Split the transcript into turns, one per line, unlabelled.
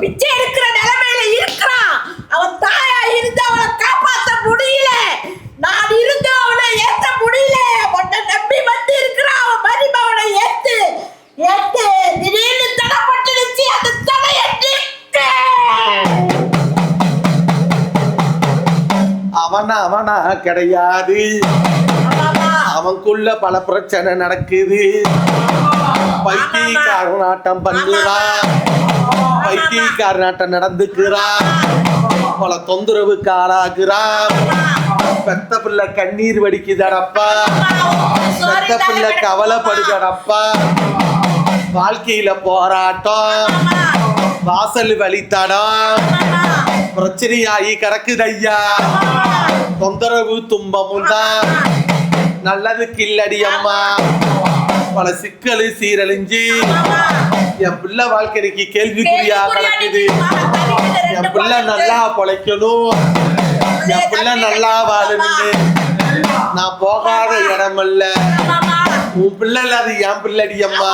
பிச்சை எடுக்கிற நிலைமையில இருக்கிறான். அவன் தாயா இருந்து அவனை காப்பாற்ற முடியல. நான் இருந்து அவனை ஏற்ற முடியல. உன்னை நம்பி வந்து இருக்கிறான். அவன் மருமவனை ஏத்து. ஏத்து. திடீர்னு தடைப்பட்டுருச்சு அந்த தடையை
அவனா அவனா கிடையாது. அவனுக்குள்ள பல பிரச்சனை நடக்குது. பைத்தியக்காரன் ஆட்டம் பண்ணுறான். பைத்தியக்காரனாட்டம் நடந்துக்கிறான் பல தொந்தரவுக்கு ஆளாகிறான் பெத்த பிள்ளை கண்ணீர் வடிக்குதடப்பா.
பெத்த பிள்ளை கவலைப்படுதடப்பா.
வாழ்க்கையில போராட்டம். வாசல் வழித்தடம் பிரச்சனையாகி கிடக்குது ஐயா தொந்தரவு துன்பமும் தான் நல்லதுக்கு இல்லடி அம்மா. பல சிக்கலு சீரழிஞ்சு. என் பிள்ளை வாழ்க்கைக்கு கேள்விக்குறியா கிடக்குது
என் பிள்ளை நல்லா
பொழைக்கணும்.
என் பிள்ளை நல்லா வாழணும்னு
நான் போகாத இடமல்ல. உன் பிள்ளை இல்லாத என் பிள்ளடி அம்மா.